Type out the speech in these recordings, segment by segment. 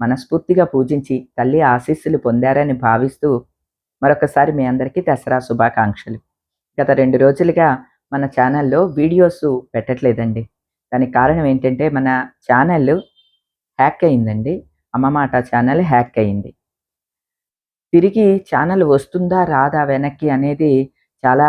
మనస్ఫూర్తిగా పూజించి తల్లి ఆశీస్సులు పొందారని భావిస్తూ మరొకసారి మీ అందరికీ దసరా శుభాకాంక్షలు. గత రెండు రోజులుగా మన ఛానల్లో వీడియోస్ పెట్టట్లేదండి. దానికి కారణం ఏంటంటే మన ఛానల్ హ్యాక్ అయిందండి. అమ్మ మాట ఛానల్ హ్యాక్ అయింది. తిరిగి ఛానల్ వస్తుందా రాదా వెనక్కి అనేది చాలా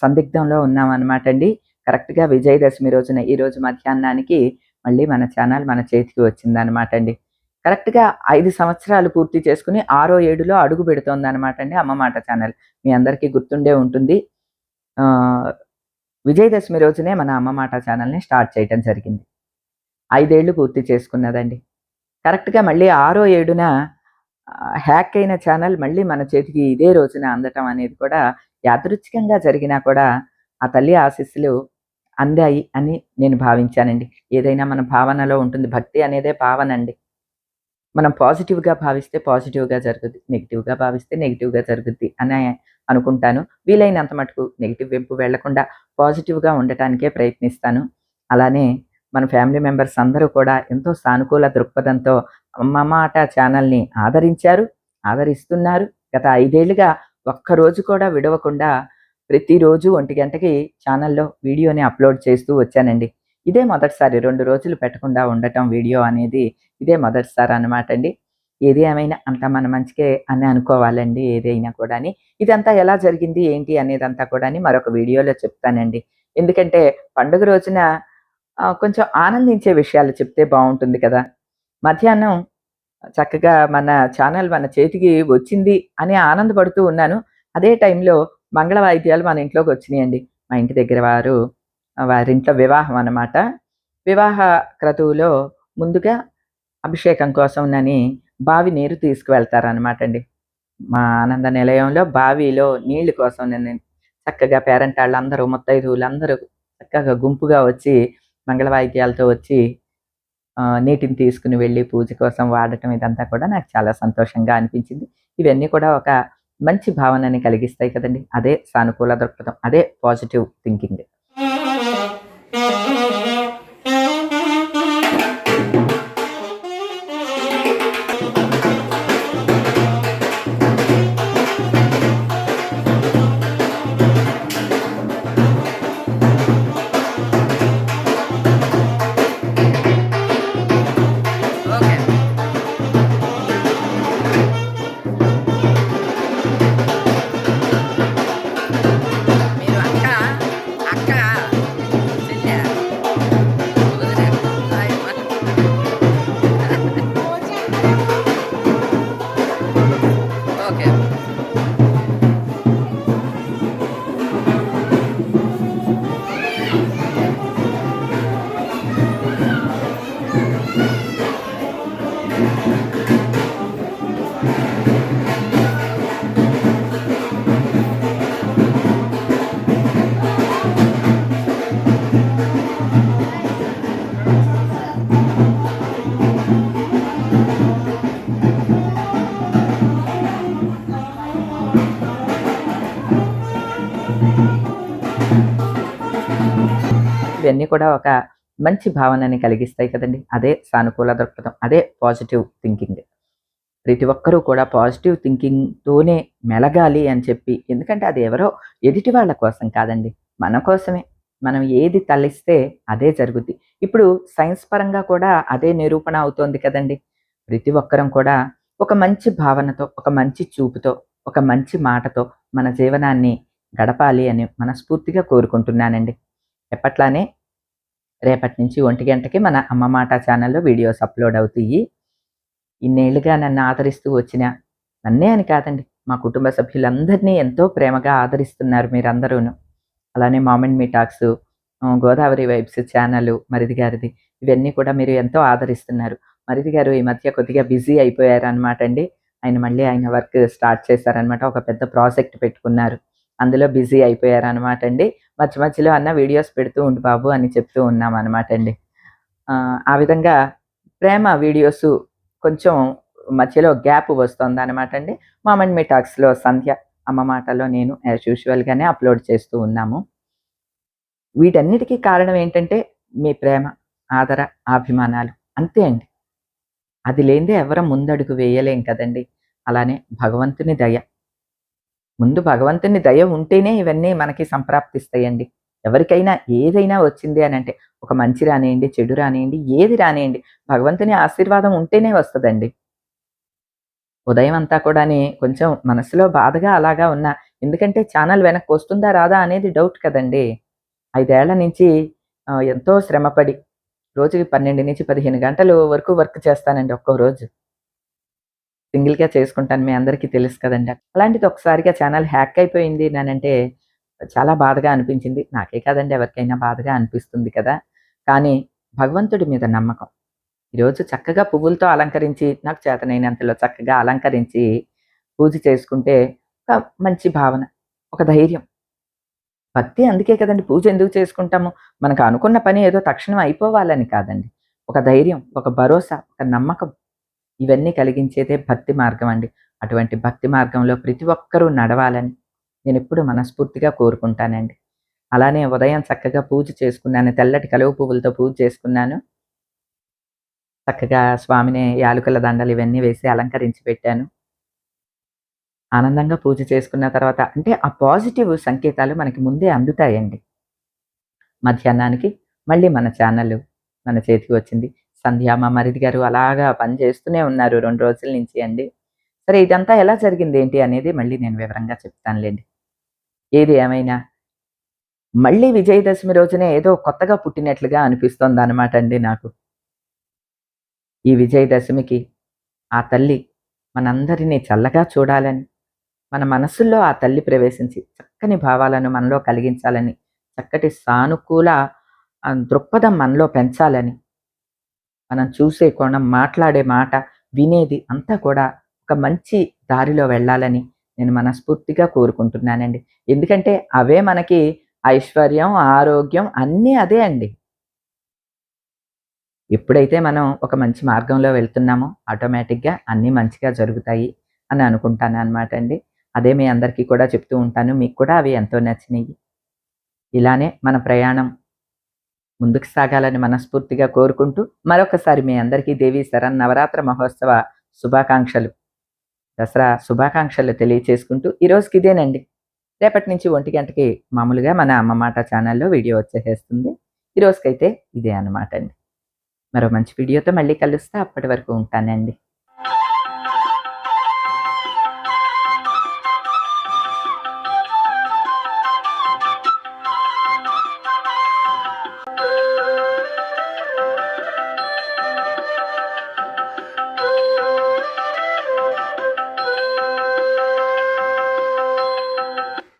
సందిగ్ధంలో ఉన్నామన్నమాట అండి. కరెక్ట్గా విజయదశమి రోజున ఈ రోజు మధ్యాహ్నానికి మళ్ళీ మన ఛానల్ మన చేతికి వచ్చిందనమాట అండి. కరెక్ట్గా ఐదు సంవత్సరాలు పూర్తి చేసుకుని ఆరో ఏడులో అడుగు పెడుతోంది అనమాట అండి అమ్మ మాట ఛానల్. మీ అందరికీ గుర్తుండే ఉంటుంది. విజయదశమి రోజునే మన అమ్మ మాట ఛానల్ని స్టార్ట్ చేయటం జరిగింది. ఐదేళ్ళు పూర్తి చేసుకున్నదండి. కరెక్ట్గా మళ్ళీ ఆరో ఏడున హ్యాక్ అయిన ఛానల్ మళ్ళీ మన చేతికి ఇదే రోజున అందటం అనేది కూడా యాదృచ్ఛికంగా జరిగినా కూడా ఆ తల్లి ఆశీస్సులు అందాయి అని నేను భావించానండి. ఏదైనా మన భావనలో ఉంటుంది. భక్తి అనేదే భావన అండి. మనం పాజిటివ్గా భావిస్తే పాజిటివ్గా జరుగుద్ది నెగిటివ్గా భావిస్తే నెగిటివ్గా జరుగుద్ది అని అనుకుంటాను. వీలైనంత మటుకు నెగిటివ్ వైపు వెళ్ళకుండా పాజిటివ్గా ఉండటానికే ప్రయత్నిస్తాను. అలానే మన ఫ్యామిలీ మెంబర్స్ అందరూ కూడా ఎంతో సానుకూల దృక్పథంతో అమ్మ మాట ఛానల్ని ఆదరించారు ఆదరిస్తున్నారు. గత ఐదేళ్ళుగా ఒక్కరోజు కూడా విడవకుండా ప్రతిరోజు ఒంటి గంటకి ఛానల్లో వీడియోని అప్లోడ్ చేస్తూ వచ్చానండి. ఇదే మొదటిసారి రెండు రోజులు పెట్టకుండా ఉండటం వీడియో అనేది ఇదే మొదటిసారి అనమాట అండి. ఏది ఏమైనా అంతా మన మంచికే అని అనుకోవాలండి ఏదైనా కూడా ఇదంతా ఎలా జరిగింది ఏంటి అనేదంతా కూడా మరొక వీడియోలో చెప్తానండి. ఎందుకంటే పండుగ రోజున కొంచెం ఆనందించే విషయాలు చెప్తే బాగుంటుంది కదా. మధ్యాహ్నం చక్కగా మన ఛానల్ మన చేతికి వచ్చింది అని ఆనందపడుతూ ఉన్నాను. అదే టైంలో మంగళ వాయిద్యాలు మన ఇంట్లోకి వచ్చినాయండి. మా ఇంటి దగ్గర వారు వారింట్లో వివాహం అన్నమాట. వివాహ క్రతువులో ముందుగా అభిషేకం కోసం నని బావి నీరు తీసుకువెళ్తారనమాట అండి మా ఆనంద నిలయంలో బావిలో నీళ్ళు కోసం నేను చక్కగా పేరెంట్ అందరూ ముత్తైదువులు అందరూ చక్కగా గుంపుగా వచ్చి మంగళ వాయిద్యాలతో వచ్చి నీటిని తీసుకుని వెళ్ళి పూజ కోసం వాడటం ఇదంతా కూడా నాకు చాలా సంతోషంగా అనిపించింది. ఇవన్నీ కూడా ఒక మంచి భావనని కలిగిస్తాయి కదండి. అదే సానుకూల దృక్పథం అదే పాజిటివ్ థింకింగ్. ఇవన్నీ కూడా ఒక మంచి భావనని కలిగిస్తాయి కదండి. అదే సానుకూల దృక్పథం అదే పాజిటివ్ థింకింగ్ ప్రతి ఒక్కరూ కూడా పాజిటివ్ థింకింగ్తోనే మెలగాలి అని చెప్పి ఎందుకంటే అది ఎవరో ఎదుటి వాళ్ళ కోసం కాదండి. మన కోసమే. మనం ఏది తలిస్తే అదే జరుగుద్ది. ఇప్పుడు సైన్స్ పరంగా కూడా అదే నిరూపణ అవుతోంది కదండి. ప్రతి ఒక్కరం కూడా ఒక మంచి భావనతో ఒక మంచి చూపుతో ఒక మంచి మాటతో మన జీవనాన్ని గడపాలి అని మనస్ఫూర్తిగా కోరుకుంటున్నానండి. ఎప్పట్లానే రేపటి నుంచి ఒంటి గంటకి మన అమ్మ మాట ఛానల్లో వీడియోస్ అప్లోడ్ అవుతాయి. ఇన్నేళ్ళుగా నన్ను ఆదరిస్తూ వచ్చిన నన్నే అని కాదండి మా కుటుంబ సభ్యులందరినీ ఎంతో ప్రేమగా ఆదరిస్తున్నారు మీరందరూను. అలానే మామెంట్ మీ టాక్స్ గోదావరి వైబ్స్ ఛానల్ మరిది గారిది ఇవన్నీ కూడా మీరు ఎంతో ఆదరిస్తున్నారు. మరిది గారు ఈ మధ్య కొద్దిగా బిజీ అయిపోయారు అనమాట అండి. ఆయన మళ్ళీ ఆయన వర్క్ స్టార్ట్ చేశారనమాట ఒక పెద్ద ప్రాజెక్ట్ పెట్టుకున్నారు. అందులో బిజీ అయిపోయారనమాట అండి. మధ్య మధ్యలో అన్న వీడియోస్ పెడుతూ ఉండు బాబు అని చెప్తూ ఉన్నాం అనమాట అండి. ఆ, విధంగా ప్రేమ వీడియోస్ కొంచెం మధ్యలో గ్యాప్ వస్తుంది అనమాట అండి మామన్ మీ టాక్స్లో సంధ్య అమ్మ మాటలో నేను యాజ్ యూజువల్గానే అప్లోడ్ చేస్తూ ఉన్నాము. వీటన్నిటికీ కారణం ఏంటంటే మీ ప్రేమ ఆదర అభిమానాలు అంతే అండి. అది లేనిదే ఎవరం ముందడుగు వేయలేం కదండి. అలానే భగవంతుని దయ ముందు భగవంతుని దయ ఉంటేనే ఇవన్నీ మనకి సంప్రాప్తిస్తాయండి. ఎవరికైనా ఏదైనా వచ్చింది అని అంటే ఒక మంచి రానియండి చెడు రానియండి ఏది రానియండి భగవంతుని ఆశీర్వాదం ఉంటేనే వస్తుందండి. ఉదయం అంతా కూడాని కొంచెం మనసులో బాధగా అలాగా ఉన్నా ఎందుకంటే ఛానల్ వెనక్కి వస్తుందా రాదా అనేది డౌట్ కదండి. ఐదేళ్ళ నుంచి ఎంతో శ్రమపడి రోజుకి పన్నెండు నుంచి పదిహేను గంటలు వరకు వర్క్ చేస్తానండి ఒక్కో రోజు. సింగిల్గా చేసుకుంటాను మీ అందరికీ తెలుసు కదండి. అలాంటిది ఒకసారిగా ఛానల్ హ్యాక్ అయిపోయింది అంటే చాలా బాధగా అనిపించింది. నాకే కాదండి ఎవరికైనా బాధగా అనిపిస్తుంది కదా. కానీ భగవంతుడి మీద నమ్మకం. ఈరోజు చక్కగా పువ్వులతో అలంకరించి నాకు చేతనైనంతలో చక్కగా అలంకరించి పూజ చేసుకుంటే ఒక మంచి భావన ఒక ధైర్యం. భక్తి అందుకే కదండి. పూజ ఎందుకు చేసుకుంటాము? మనకు అనుకున్న పని ఏదో తక్షణం అయిపోవాలని కాదండి. ఒక ధైర్యం ఒక భరోసా ఒక నమ్మకం. ఇవన్నీ కలిగించేదే భక్తి మార్గం అండి. అటువంటి భక్తి మార్గంలో ప్రతి ఒక్కరూ నడవాలని నేను ఎప్పుడు మనస్ఫూర్తిగా కోరుకుంటానండి. అలానే ఉదయం చక్కగా పూజ చేసుకున్నాను. తెల్లటి కలువ పువ్వులతో పూజ చేసుకున్నాను. చక్కగా స్వామిని యాలుకల దండలు ఇవన్నీ వేసి అలంకరించి పెట్టాను. ఆనందంగా పూజ చేసుకున్న తర్వాత అంటే ఆ పాజిటివ్ సంకేతాలు మనకి ముందే అందుతాయండి. మధ్యాహ్నానికి మళ్ళీ మన ఛానల్ మన చేతికి వచ్చింది. సంధ్య మా మరిది గారు అలాగా పని చేస్తూనే ఉన్నారు రెండు రోజుల నుంచి అండి. సరే ఇదంతా ఎలా జరిగింది ఏంటి అనేది మళ్ళీ నేను వివరంగా చెప్తానులేండి. ఏది ఏమైనా? మళ్ళీ విజయదశమి రోజునే ఏదో కొత్తగా పుట్టినట్లుగా అనిపిస్తోంది అనమాట అండి నాకు. ఈ విజయదశమికి ఆ తల్లి మనందరినీ చల్లగా చూడాలని మన మనసుల్లో ఆ తల్లి ప్రవేశించి చక్కని భావాలను మనలో కలిగించాలని చక్కటి సానుకూల దృక్పథం మనలో పెంచాలని మనం చూసే కోణం మాట్లాడే మాట వినేది అంతా కూడా ఒక మంచి దారిలో వెళ్ళాలని నేను మనస్ఫూర్తిగా కోరుకుంటున్నానండి. ఎందుకంటే అవే మనకి ఐశ్వర్యం ఆరోగ్యం అన్నీ అదే అండి. ఎప్పుడైతే మనం ఒక మంచి మార్గంలో వెళ్తున్నామో ఆటోమేటిక్గా అన్నీ మంచిగా జరుగుతాయి అని అనుకుంటాను అనమాట అండి. అదే మీ అందరికీ కూడా చెప్తూ ఉంటాను. మీకు కూడా అవి ఎంతో నచ్చినాయి ఇలానే మన ప్రయాణం ముందుకు సాగాలని మనస్ఫూర్తిగా కోరుకుంటూ మరొకసారి మీ అందరికీ దేవి శరణ్ నవరాత్ర మహోత్సవ శుభాకాంక్షలు. దసరా శుభాకాంక్షలు తెలియచేసుకుంటూ ఈరోజుకి ఇదేనండి. రేపటి నుంచి ఒంటి గంటకి మామూలుగా మన అమ్మ మాట ఛానల్లో వీడియో వచ్చేసేస్తుంది. ఈరోజుకైతే ఇదే అన్నమాట అండి మరో మంచి వీడియోతో మళ్ళీ కలుస్తా. అప్పటి వరకు ఉంటానండి.